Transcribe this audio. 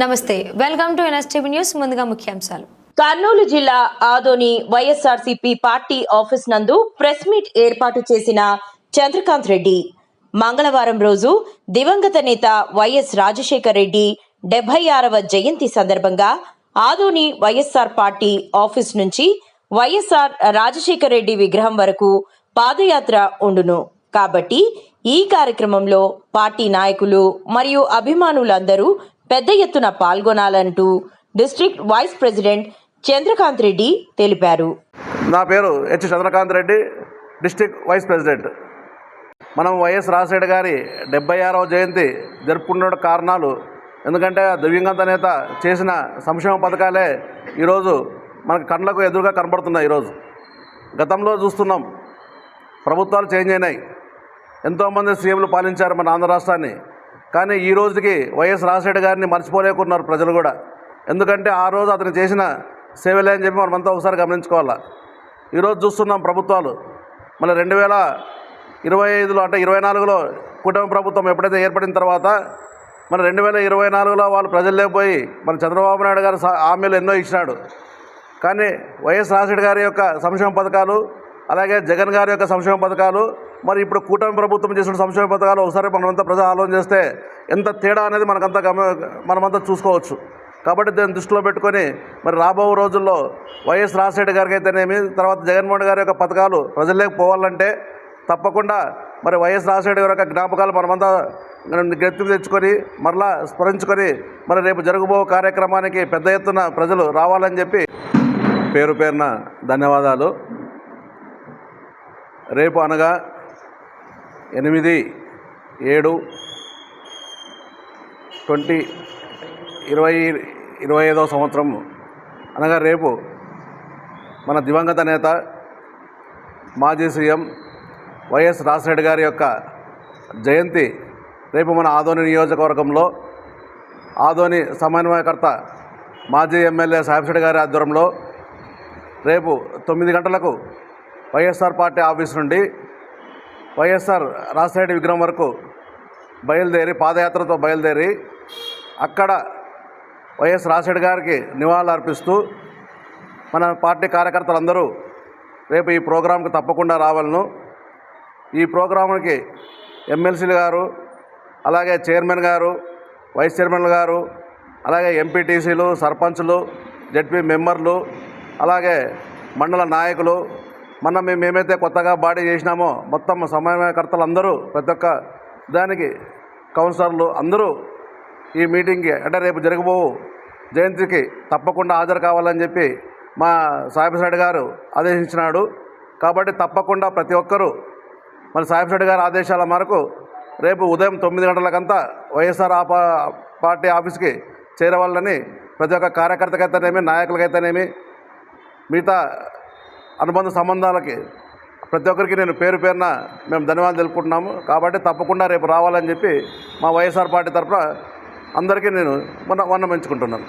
నమస్తే welcome to NSTV news. ముందుగా ముఖ్యాంశాలు. కర్నూలు జిల్లా ఆదోని వైఎస్ఆర్సీపీ పార్టీ ఆఫీస్ నందు ప్రెస్ మీట్ ఏర్పాటు చేసిన చంద్రకాంత్ రెడ్డి. మంగళవారం రోజు దివంగత నేత వైఎస్ రాజశేఖర్ రెడ్డి డెబ్బై ఆరవ జయంతి సందర్భంగా ఆదోని వైఎస్ఆర్ పార్టీ ఆఫీస్ నుంచి వైఎస్ఆర్ రాజశేఖర్ రెడ్డి విగ్రహం వరకు పాదయాత్ర ఉండును. కాబట్టి ఈ కార్యక్రమంలో పార్టీ నాయకులు మరియు అభిమానులందరూ పెద్ద ఎత్తున పాల్గొనాలంటూ district vice president Chandrakanth Reddy తెలిపారు. నా పేరు H Chandrakanth Reddy district vice president. మనం వైఎస్ రాజశేఖర్ గారి డెబ్బై ఆరవ జయంతి జరుపుకున్న కారణాలు ఎందుకంటే దివ్యంగత నేత చేసిన సంక్షేమ పథకాలే ఈరోజు మనకు కళ్ళకు ఎదురుగా కనబడుతున్నాయి ఈరోజు. గతంలో చూస్తున్నాం ప్రభుత్వాలు చేంజ్ అయినాయి. ఎంతోమంది సీఎంలు పాలించారు మన ఆంధ్ర రాష్ట్రాన్ని. కానీ ఈ రోజుకి వైఎస్ రాజశేఖర గారిని మర్చిపోలేకున్నారు ప్రజలు కూడా. ఎందుకంటే ఆ రోజు అతను చేసిన సేవలే అని చెప్పి మనమంతా ఒకసారి గమనించుకోవాలా. ఈరోజు చూస్తున్నాం ప్రభుత్వాలు. మళ్ళీ రెండు వేల ఇరవై ఐదులో అంటే ఇరవై నాలుగులో కుటుంబ ప్రభుత్వం ఎప్పుడైతే ఏర్పడిన తర్వాత మన రెండు వేల ఇరవై నాలుగులో వాళ్ళు ప్రజల్లో పోయి మన చంద్రబాబు నాయుడు గారు హామీలు ఎన్నో ఇచ్చినాడు. కానీ వైఎస్ రాజశేఖర గారి యొక్క సంక్షేమ పథకాలు అలాగే జగన్ గారి యొక్క సంక్షేమ పథకాలు మరి ఇప్పుడు కూటమి ప్రభుత్వం చేసిన సంక్షేమ పథకాలు ఒకసారి మనమంతా ప్రజా ఆలోచన చేస్తే ఎంత తేడా అనేది మనకంతా గమ మనమంతా చూసుకోవచ్చు. కాబట్టి దాన్ని దృష్టిలో పెట్టుకొని మరి రాబో రోజుల్లో వైఎస్ రాజశేఖర్ గారికి అయితేనేమి తర్వాత జగన్మోహన్ గారి యొక్క పథకాలు ప్రజల్లోకి పోవాలంటే తప్పకుండా మరి వైఎస్ రాజశేఖర్ గారి యొక్క జ్ఞాపకాలు మనమంతా గెత్తి తెచ్చుకొని మరలా స్మరించుకొని మరి రేపు జరగబో కార్యక్రమానికి పెద్ద ఎత్తున ప్రజలు రావాలని చెప్పి పేరు పేరున ధన్యవాదాలు. రేపు అనగా ఎనిమిది ఏడు ట్వంటీ ఇరవై ఇరవై ఐదవ సంవత్సరం. అనగా రేపు మన దివంగత నేత మాజీ సీఎం వైఎస్ రాజశేఖర్ గారి యొక్క జయంతి రేపు మన ఆదోని నియోజకవర్గంలో ఆదోని సమన్వయకర్త మాజీ ఎమ్మెల్యే సాహిబ్ గారి ఆధ్వర్యంలో రేపు తొమ్మిది గంటలకు వైఎస్ఆర్ పార్టీ ఆఫీస్ నుండి వైఎస్ఆర్ రాజశేఖర విగ్రహం వరకు బయలుదేరి పాదయాత్రతో బయలుదేరి అక్కడ వైఎస్ రాజశేఖర గారికి నివాళులు అర్పిస్తూ మన పార్టీ కార్యకర్తలందరూ రేపు ఈ ప్రోగ్రాంకి తప్పకుండా రావాలను. ఈ ప్రోగ్రాంకి ఎమ్మెల్సీలు గారు అలాగే చైర్మన్ గారు వైస్ చైర్మన్ గారు అలాగే ఎంపీటీసీలు సర్పంచ్లు జడ్పీ మెంబర్లు అలాగే మండల నాయకులు మొన్న మేము ఏమైతే కొత్తగా బాడీ చేసినామో మొత్తం సమన్వయకర్తలు అందరూ ప్రతి ఒక్క దానికి కౌన్సిలర్లు అందరూ ఈ మీటింగ్కి అంటే రేపు జరగబోవు జయంతికి తప్పకుండా హాజరు కావాలని చెప్పి మా సాహిబ్ గారు ఆదేశించినాడు. కాబట్టి తప్పకుండా ప్రతి ఒక్కరూ మరి సాహిబ్ గారి ఆదేశాల మేరకు రేపు ఉదయం తొమ్మిది గంటలకంతా వైఎస్ఆర్ ఆపా పార్టీ ఆఫీస్కి చేరవాలని ప్రతి ఒక్క కార్యకర్తకైతేనేమి నాయకులకైతేనేమి మిగతా అనుబంధ సంబంధాలకి ప్రతి ఒక్కరికి నేను పేరు పేరున మేము ధన్యవాదాలు తెలుపుకుంటున్నాము. కాబట్టి తప్పకుండా రేపు రావాలని చెప్పి మా వైఎస్ఆర్ పార్టీ తరఫున అందరికీ నేను మొన్న వన్నమించుకుంటున్నాను